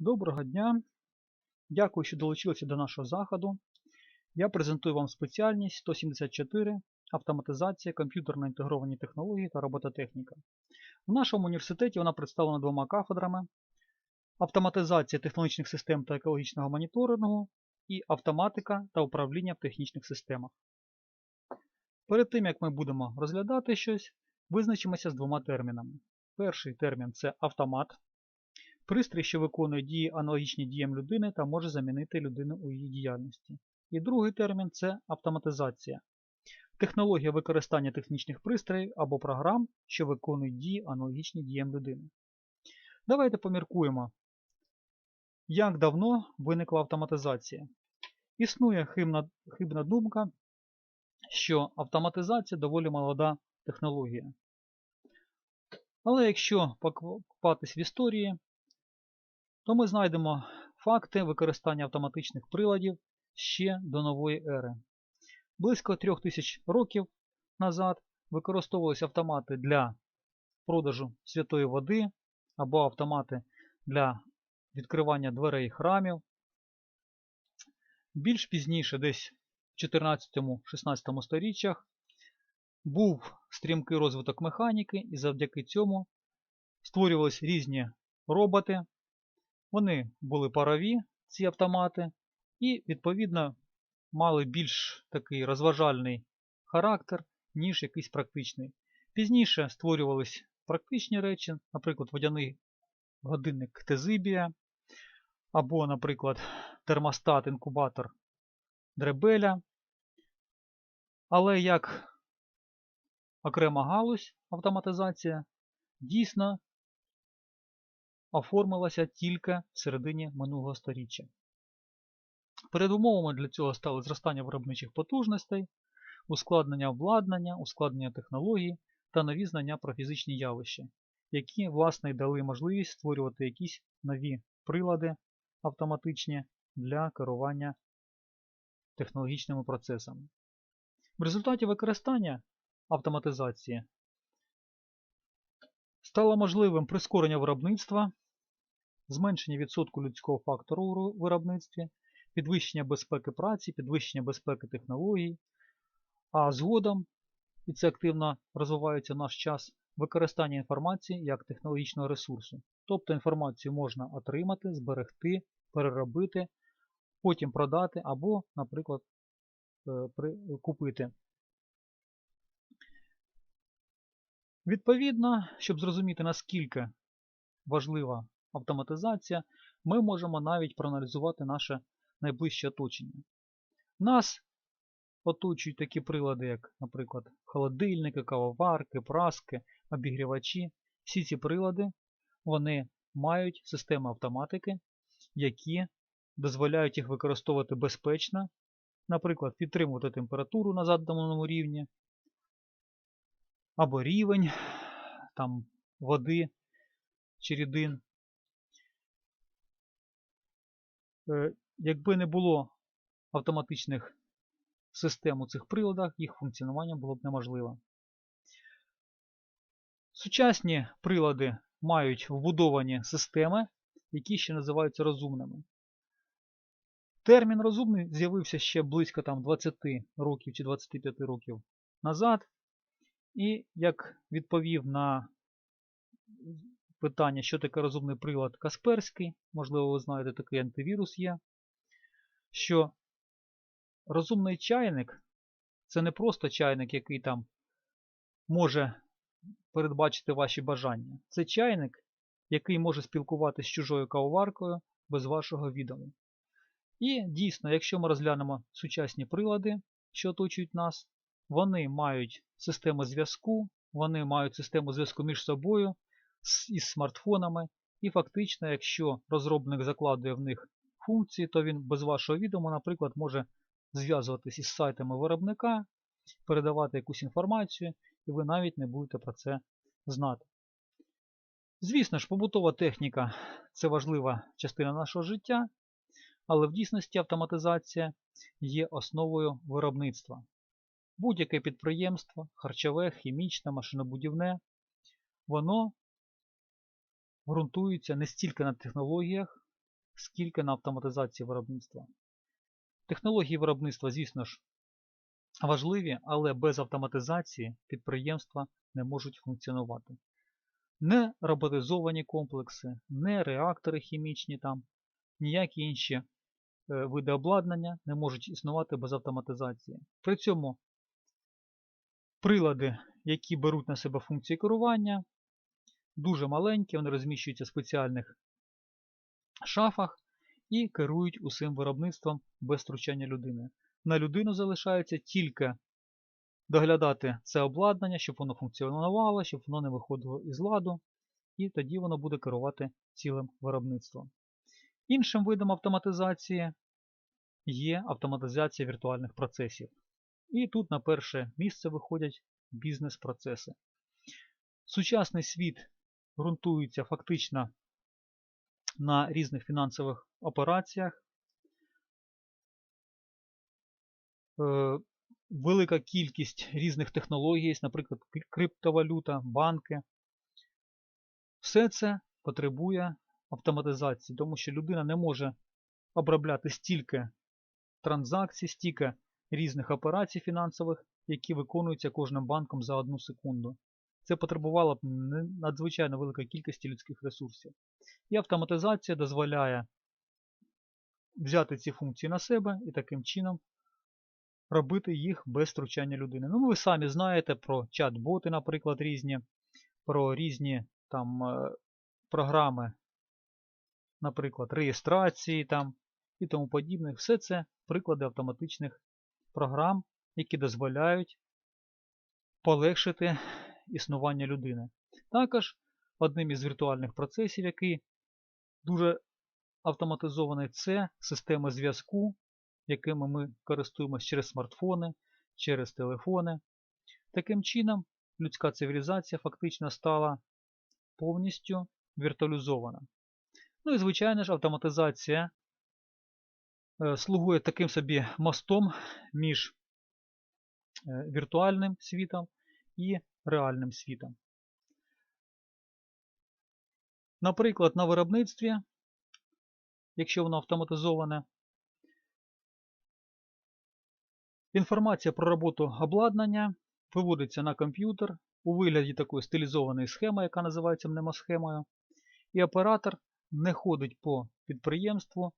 Доброго дня! Дякую, що долучилися до нашого заходу. Я презентую вам спеціальність 174 автоматизація, комп'ютерно інтегровані технології та робототехніка. В нашому університеті вона представлена двома кафедрами: автоматизація технологічних систем та екологічного моніторингу і автоматика та управління в технічних системах. Перед тим, як ми будемо розглядати щось, визначимося з двома термінами. Перший термін це автомат. Пристрій, що виконує дії аналогічні діям людини та може замінити людину у її діяльності. І другий термін це автоматизація. Технологія використання технічних пристроїв або програм, що виконують дії аналогічні діям людини. Давайте поміркуємо, як давно виникла автоматизація. Існує хибна, хибна думка, що автоматизація доволі молода технологія. Але якщо покопатись в історії, то ми знайдемо факти використання автоматичних приладів ще до нової ери. Близько 3000 років назад використовувалися автомати для продажу святої води або автомати для відкривання дверей храмів. Більш пізніше, десь в 14-16 сторіччях, був стрімкий розвиток механіки, і завдяки цьому створювалися різні роботи. Вони були парові, ці автомати, і, відповідно, мали більш такий розважальний характер, ніж якийсь практичний. Пізніше створювались практичні речі, наприклад, водяний годинник Тезибія, або, наприклад, термостат-інкубатор Дребеля. Але як окрема галузь автоматизація дійсно оформилася тільки в середині минулого століття. Передумовами для цього стали зростання виробничих потужностей, ускладнення обладнання, ускладнення технологій та нові знання про фізичні явища, які, власне, дали можливість створювати якісь нові прилади автоматичні для керування технологічними процесами. В результаті використання автоматизації стало можливим прискорення виробництва, зменшення відсотку людського фактору у виробництві, підвищення безпеки праці, підвищення безпеки технологій, а згодом, і це активно розвивається в наш час, використання інформації як технологічного ресурсу. Тобто інформацію можна отримати, зберегти, переробити, потім продати або, наприклад, купити. Відповідно, щоб зрозуміти, наскільки важлива автоматизація, ми можемо навіть проаналізувати наше найближче оточення. Нас оточують такі прилади, як, наприклад, холодильники, кавоварки, праски, обігрівачі. Всі ці прилади вони мають системи автоматики, які дозволяють їх використовувати безпечно, наприклад, підтримувати температуру на заданому рівні, або рівень там, води чи рідин. Якби не було автоматичних систем у цих приладах, їх функціонування було б неможливо. Сучасні прилади мають вбудовані системи, які ще називаються розумними. Термін розумний з'явився ще близько там, 20 років чи 25 років назад. І як відповів на питання, що таке розумний прилад Касперський, можливо, ви знаєте, такий антивірус є, що розумний чайник це не просто чайник, який там може передбачити ваші бажання. Це чайник, який може спілкуватися з чужою кавоваркою без вашого відома. І дійсно, якщо ми розглянемо сучасні прилади, що оточують нас, вони мають систему зв'язку, вони мають систему зв'язку між собою із смартфонами. І фактично, якщо розробник закладує в них функції, то він без вашого відома, наприклад, може зв'язуватись із сайтами виробника, передавати якусь інформацію, і ви навіть не будете про це знати. Звісно ж, побутова техніка це важлива частина нашого життя, але в дійсності автоматизація є основою виробництва. Будь-яке підприємство, харчове, хімічне, машинобудівне, воно ґрунтується не стільки на технологіях, скільки на автоматизації виробництва. Технології виробництва, звісно ж, важливі, але без автоматизації підприємства не можуть функціонувати. Не роботизовані комплекси, не реактори хімічні, там, ніякі інші е, види обладнання не можуть існувати без автоматизації. При цьому прилади, які беруть на себе функції керування, дуже маленькі, вони розміщуються в спеціальних шафах і керують усім виробництвом без втручання людини. На людину залишається тільки доглядати це обладнання, щоб воно функціонувало, щоб воно не виходило із ладу, і тоді воно буде керувати цілим виробництвом. Іншим видом автоматизації є автоматизація віртуальних процесів. І тут на перше місце виходять бізнес-процеси. Сучасний світ ґрунтується фактично на різних фінансових операціях. Е, велика кількість різних технологій, наприклад, криптовалюта, банки. Все це потребує автоматизації, тому що людина не може обробляти стільки транзакцій, стільки різних операцій фінансових, які виконуються кожним банком за одну секунду. Це потребувало б надзвичайно великої кількості людських ресурсів. І автоматизація дозволяє взяти ці функції на себе і таким чином робити їх без втручання людини. Ну, ви самі знаєте про чат-боти, наприклад, різні, про різні там е, програми, наприклад, реєстрації там і тому подібне. Все це приклади автоматичних програм, які дозволяють полегшити існування людини. Також одним із віртуальних процесів, який дуже автоматизований, це система зв'язку, якими ми користуємося через смартфони, через телефони. Таким чином, людська цивілізація фактично стала повністю віртуалізована. Ну і, звичайно ж, автоматизація слугує таким собі мостом між е, віртуальним світом і реальним світом. Наприклад, на виробництві, якщо воно автоматизоване, інформація про роботу обладнання виводиться на комп'ютер у вигляді такої стилізованої схеми, яка називається мнемосхемою, і оператор не ходить по підприємству,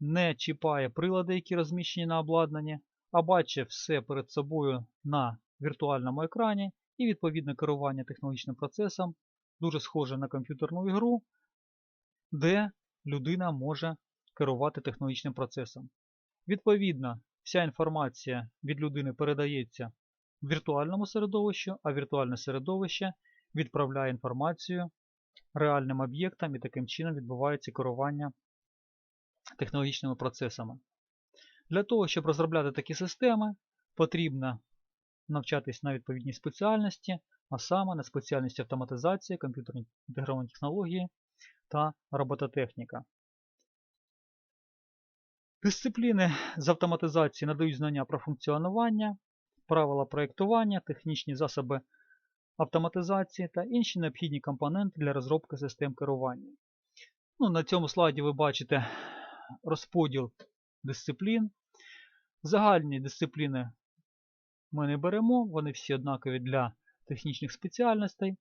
не чіпає прилади, які розміщені на обладнанні, а бачить все перед собою на віртуальному екрані і відповідне керування технологічним процесом дуже схоже на комп'ютерну ігру, де людина може керувати технологічним процесом. Відповідно, вся інформація від людини передається в віртуальному середовищу, а віртуальне середовище відправляє інформацію реальним об'єктам і таким чином відбувається керування технологічними процесами. Для того, щоб розробляти такі системи, потрібно навчатись на відповідній спеціальності, а саме на спеціальності автоматизації, комп'ютерні інтегровані технології та робототехніка. Дисципліни з автоматизації надають знання про функціонування, правила проєктування, технічні засоби автоматизації та інші необхідні компоненти для розробки систем керування. Ну, На цьому слайді ви бачите розподіл дисциплін. Загальні дисципліни ми не беремо, вони всі однакові для технічних спеціальностей.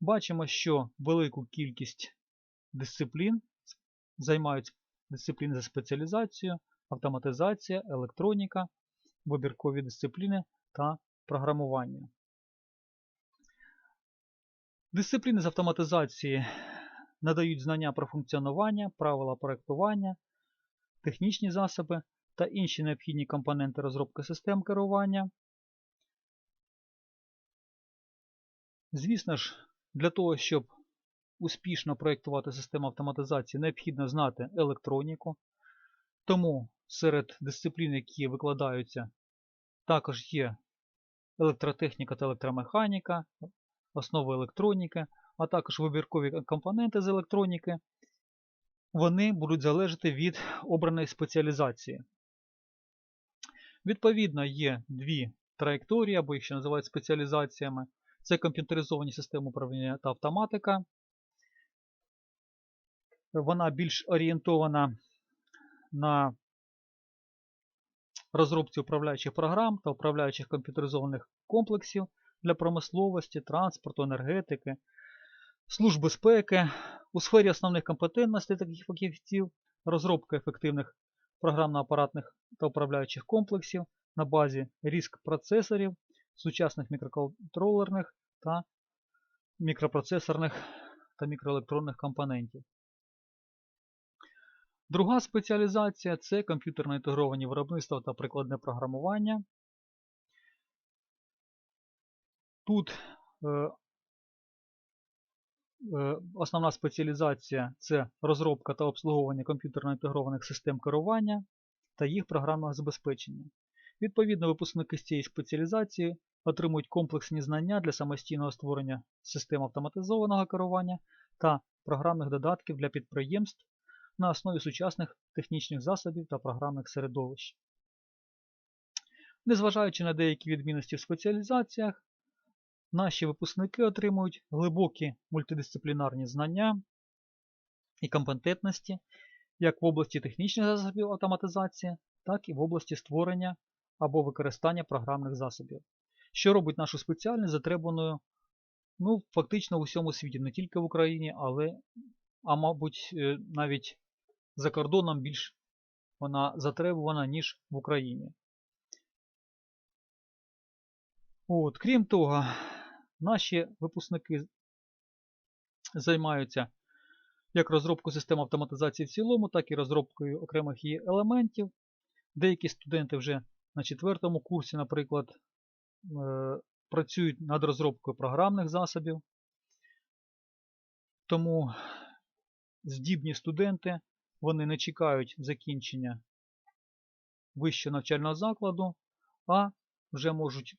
Бачимо, що велику кількість дисциплін займають дисципліни за спеціалізацією, автоматизація, електроніка, вибіркові дисципліни та програмування. Дисципліни з автоматизації надають знання про функціонування, правила проєктування, технічні засоби та інші необхідні компоненти розробки систем керування. Звісно ж, для того, щоб успішно проєктувати систему автоматизації, необхідно знати електроніку. Тому серед дисциплін, які викладаються, також є електротехніка та електромеханіка, основи електроніки, а також вибіркові компоненти з електроніки. Вони будуть залежати від обраної спеціалізації. Відповідно, є дві траєкторії, або їх ще називають спеціалізаціями. Це комп'ютеризовані системи управління та автоматика. Вона більш орієнтована на розробці управляючих програм та управляючих комп'ютеризованих комплексів для промисловості, транспорту, енергетики, служб безпеки. У сфері основних компетентностей таких фахівців розробка ефективних програмно-апаратних та управляючих комплексів на базі ріск процесорів, сучасних мікроконтролерних та мікропроцесорних та мікроелектронних компонентів. Друга спеціалізація це комп'ютерно інтегровані виробництва та прикладне програмування. Тут е, основна спеціалізація це розробка та обслуговування комп'ютерно інтегрованих систем керування та їх програмного забезпечення. Відповідно, випускники з цієї спеціалізації отримують комплексні знання для самостійного створення систем автоматизованого керування та програмних додатків для підприємств на основі сучасних технічних засобів та програмних середовищ. Незважаючи на деякі відмінності в спеціалізаціях, наші випускники отримують глибокі мультидисциплінарні знання і компетентності як в області технічних засобів автоматизації, так і в області створення або використання програмних засобів, що робить нашу спеціальність затребуваною ну, фактично в усьому світі, не тільки в Україні, але, а мабуть, е, навіть за кордоном більш вона затребувана, ніж в Україні. От, Крім того, наші випускники займаються як розробкою систем автоматизації в цілому, так і розробкою окремих її елементів. Деякі студенти вже на четвертому курсі, наприклад, е, працюють над розробкою програмних засобів. Тому здібні студенти вони не чекають закінчення вищого навчального закладу, а вже можуть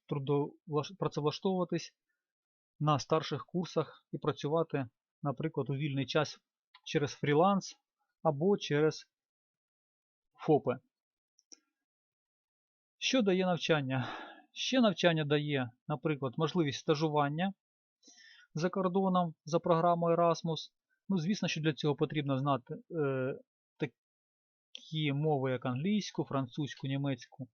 працевлаштовуватись на старших курсах і працювати, наприклад, у вільний час через фріланс або через ФОПи. Що дає навчання? Ще навчання дає, наприклад, можливість стажування за кордоном за програмою Erasmus. Ну, Звісно, що для цього потрібно знати е, такі мови, як англійську, французьку, німецьку,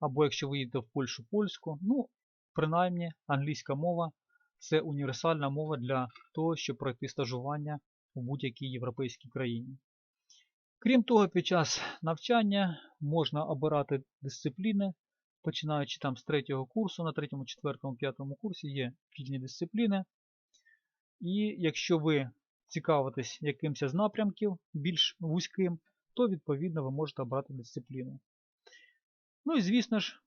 або якщо ви їдете в Польщу польську. Ну, принаймні, англійська мова це універсальна мова для того, щоб пройти стажування в будь-якій європейській країні. Крім того, під час навчання можна обирати дисципліни, починаючи там з третього курсу, на третьому, четвертому, п'ятому курсі є вільні дисципліни. І якщо ви цікавитесь якимось з напрямків більш вузьким, то відповідно ви можете обрати дисципліну. Ну і звісно ж,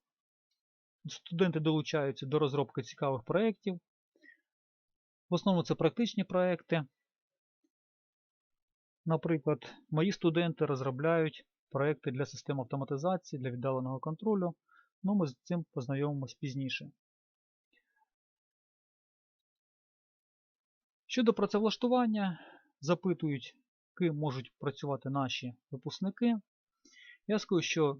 студенти долучаються до розробки цікавих проєктів. В основному це практичні проекти. Наприклад, мої студенти розробляють проекти для систем автоматизації, для віддаленого контролю. Ну, Ми з цим познайомимось пізніше. Щодо працевлаштування, запитують, ким можуть працювати наші випускники. Я скажу, що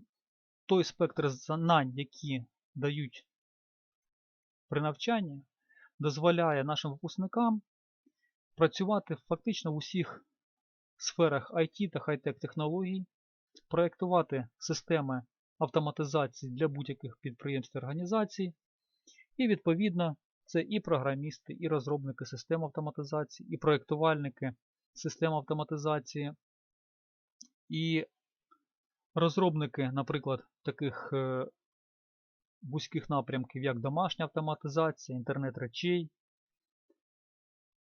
той спектр знань, які дають при навчанні, дозволяє нашим випускникам працювати фактично в усіх сферах IT та хай-тек технологій, проєктувати системи автоматизації для будь-яких підприємств і організацій. І, відповідно, це і програмісти, і розробники систем автоматизації, і проєктувальники систем автоматизації, і розробники, наприклад, таких е, вузьких напрямків, як домашня автоматизація, інтернет речей,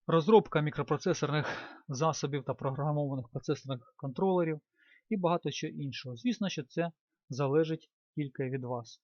розробка мікропроцесорних засобів та програмованих процесорних контролерів і багато що іншого. Звісно, що це залежить тільки від вас.